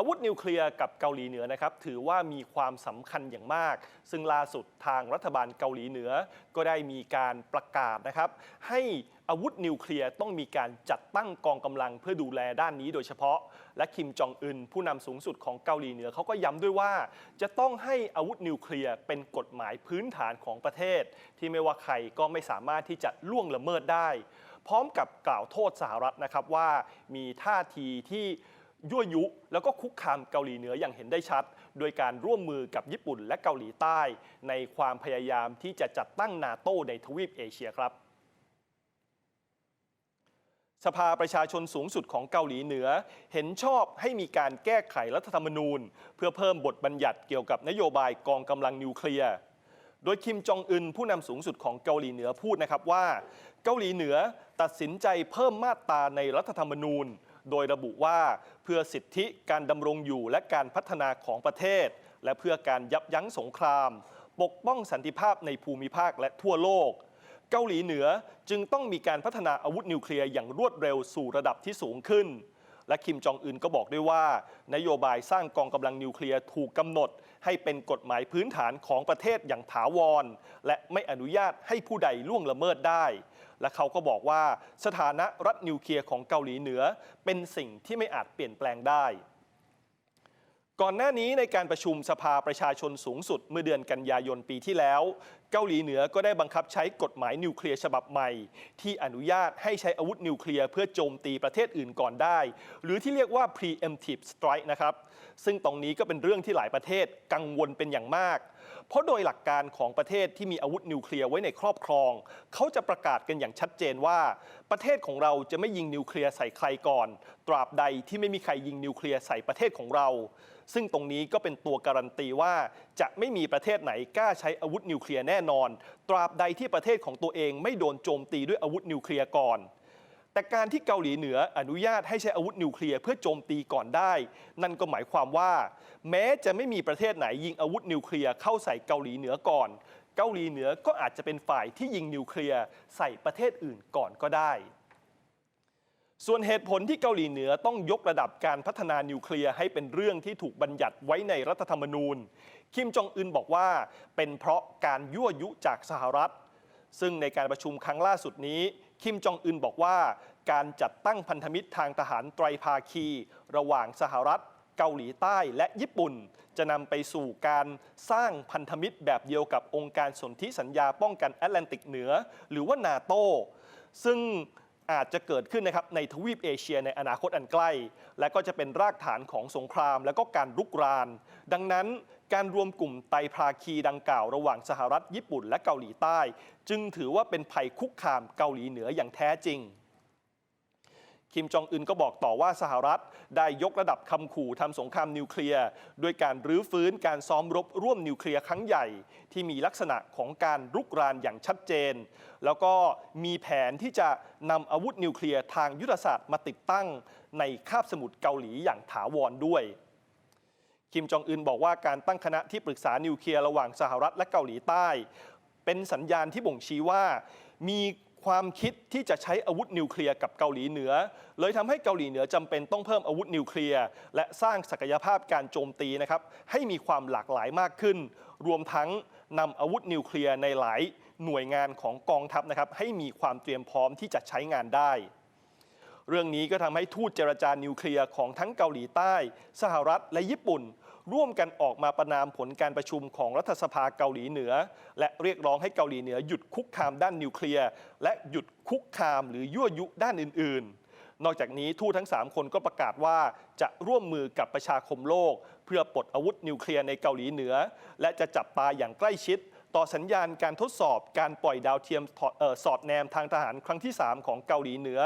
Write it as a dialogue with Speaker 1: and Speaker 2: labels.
Speaker 1: อาวุธนิวเคลียร์กับเกาหลีเหนือนะครับถือว่ามีความสำคัญอย่างมาก ซึ่งล่าสุดทางรัฐบาลเกาหลีเหนือ ก็ได้มีการประกาศนะครับให้อาวุธนิวเคลียร์ต้องมีการจัดตั้งกองกำลังเพื่อดูแลด้านนี้โดยเฉพาะ และคิมจองอึนผู้นำสูงสุดของเกาหลีเหนือเขาก็ย้ำด้วยว่า จะต้องให้อาวุธนิวเคลียร์เป็นกฎหมายพื้นฐานของประเทศ ที่ไม่ว่าใครก็ไม่สามารถที่จะล่วงละเมิดได้ พร้อมกับกล่าวโทษสหรัฐนะครับว่ามีท่าทีที่ ยั่วยุ แล้วก็คุกคามเกาหลีเหนืออย่างเห็นได้ชัด โดยการร่วมมือกับญี่ปุ่นและเกาหลีใต้ ในความพยายามที่จะจัดตั้งนาโตในทวีปเอเชียครับ สภาประชาชนสูงสุดของเกาหลีเหนือ เห็นชอบให้มีการแก้ไขรัฐธรรมนูญ เพื่อเพิ่มบทบัญญัติเกี่ยวกับนโยบายกองกำลังนิวเคลียร์โดยคิมจองอึนผู้นำสูงสุดของเกาหลีเหนือพูดนะครับว่า เกาหลีเหนือตัดสินใจเพิ่มมาตราในรัฐธรรมนูญ โดยระบุว่าเพื่อสิทธิการดำรงอยู่และการพัฒนาของประเทศ และเพื่อการยับยั้งสงคราม ปกป้องสันติภาพในภูมิภาคและทั่วโลก เกาหลีเหนือจึงต้องมีการพัฒนาอาวุธนิวเคลียร์อย่างรวดเร็วสู่ระดับที่สูงขึ้น และคิมจองอึนก็บอกด้วยว่า นโยบายสร้างกองกำลังนิวเคลียร์ถูกกำหนด ให้เป็นกฎหมายพื้นฐานของประเทศอย่างถาวร และไม่อนุญาตให้ผู้ใดล่วงละเมิดได้ และเขาก็บอกว่าสถานะรัฐนิวเคลียร์ของเกาหลีเหนือ เป็นสิ่งที่ไม่อาจเปลี่ยนแปลงได้ ก่อนหน้านี้ในการประชุมสภาประชาชนสูงสุด เมื่อเดือนกันยายนปีที่แล้ว เกาหลีเหนือก็ได้บังคับใช้กฎหมายนิวเคลียร์ฉบับใหม่ ที่อนุญาตให้ใช้อาวุธนิวเคลียร์เพื่อโจมตีประเทศอื่นก่อนได้ หรือที่เรียกว่า preemptive strike นะครับ ซึ่งตรงนี้ก็เป็นเรื่องที่หลายประเทศกังวลเป็นอย่างมาก เพราะโดยหลักการของประเทศที่มีอาวุธนิวเคลียร์ไว้ในครอบครอง เขาจะประกาศกันอย่างชัดเจนว่า ประเทศของเราจะไม่ยิงนิวเคลียร์ใส่ใครก่อน ตราบใดที่ไม่มีใครยิงนิวเคลียร์ใส่ประเทศของเรา ซึ่งตรงนี้ก็เป็นตัวการันตีว่าจะไม่มีประเทศไหนกล้าใช้อาวุธนิวเคลียร์แน่นอน ตราบใดที่ประเทศของตัวเองไม่โดนโจมตีด้วยอาวุธนิวเคลียร์ก่อน แต่การที่เกาหลีเหนืออนุญาตให้ใช้อาวุธนิวเคลียร์เพื่อโจมตีก่อนได้ นั่นก็หมายความว่า แม้จะไม่มีประเทศไหนยิงอาวุธนิวเคลียร์เข้าใส่เกาหลีเหนือก่อน เกาหลีเหนือก็อาจจะเป็นฝ่ายที่ยิงนิวเคลียร์ใส่ประเทศอื่นก่อนก็ได้ ส่วนเหตุผลที่เกาหลีเหนือต้องยกระดับการพัฒนานิวเคลียร์ให้เป็นเรื่องที่ถูกบัญญัติไว้ในรัฐธรรมนูญ คิมจองอึนบอกว่า เป็นเพราะการยั่วยุจากสหรัฐ ซึ่งในการประชุมครั้งล่าสุดนี้ คิมจองอึนบอกว่า การจัดตั้งพันธมิตรทางทหารไตรภาคี ระหว่างสหรัฐ เกาหลีใต้และญี่ปุ่น จะนำไปสู่การสร้างพันธมิตรแบบเดียวกับองค์การสนธิสัญญาป้องกันแอตแลนติกเหนือ หรือว่านาโตซึ่งอาจจะเกิดขึ้นนะครับในทวีปเอเชียในอนาคตอันใกล้ และก็จะเป็นรากฐานของสงครามและก็การรุกราน ดังนั้น การรวมกลุ่มไตภาคีดังกล่าวระหว่างสหรัฐญี่ปุ่นและเกาหลีใต้ จึงถือว่าเป็นภัยคุกคามเกาหลีเหนืออย่างแท้จริงคิมจองอึนก็บอกต่อว่าสหรัฐได้ยกระดับคำขู่ทำสงครามนิวเคลียร์ด้วยการรื้อฟื้นการซ้อมรบร่วมนิวเคลียร์ครั้งใหญ่ ที่มีลักษณะของการรุกรานอย่างชัดเจน แล้วก็มีแผนที่จะนำอาวุธนิวเคลียร์ทางยุทธศาสตร์มาติดตั้งในคาบสมุทรเกาหลีอย่างถาวรด้วย คิมจองอึนบอกว่าการตั้งคณะที่ปรึกษานิวเคลียร์ระหว่างสหรัฐและเกาหลีใต้ เป็นสัญญาณที่บ่งชี้ว่า มีความคิดที่จะใช้อาวุธนิวเคลียร์กับเกาหลีเหนือ เลยทำให้เกาหลีเหนือจำเป็นต้องเพิ่มอาวุธนิวเคลียร์และสร้างศักยภาพการโจมตีนะครับให้มีความหลากหลายมากขึ้น รวมทั้งนำอาวุธนิวเคลียร์ในหลายหน่วยงานของกองทัพนะครับให้มีความเตรียมพร้อมที่จะใช้งานได้ เรื่องนี้ก็ทำให้ทูตเจรจานิวเคลียร์ของทั้งเกาหลีใต้ สหรัฐและญี่ปุ่น ร่วมกันออกมาประนามผลการประชุมของรัฐสภาเกาหลีเหนือ และเรียกร้องให้เกาหลีเหนือหยุดคุกคามด้านนิวเคลียร์และหยุดคุกคามหรือยั่วยุด้านอื่น ๆนอกจากนี้ทูตทั้ง 3 คนก็ประกาศว่าจะร่วมมือกับประชาคมโลก เพื่อปลดอาวุธนิวเคลียร์ในเกาหลีเหนือ และจะจับตาอย่างใกล้ชิด ต่อสัญญาณการทดสอบการปล่อยดาวเทียมออสอดแนมทางทหารครั้งที่ 3 ของเกาหลีเหนือ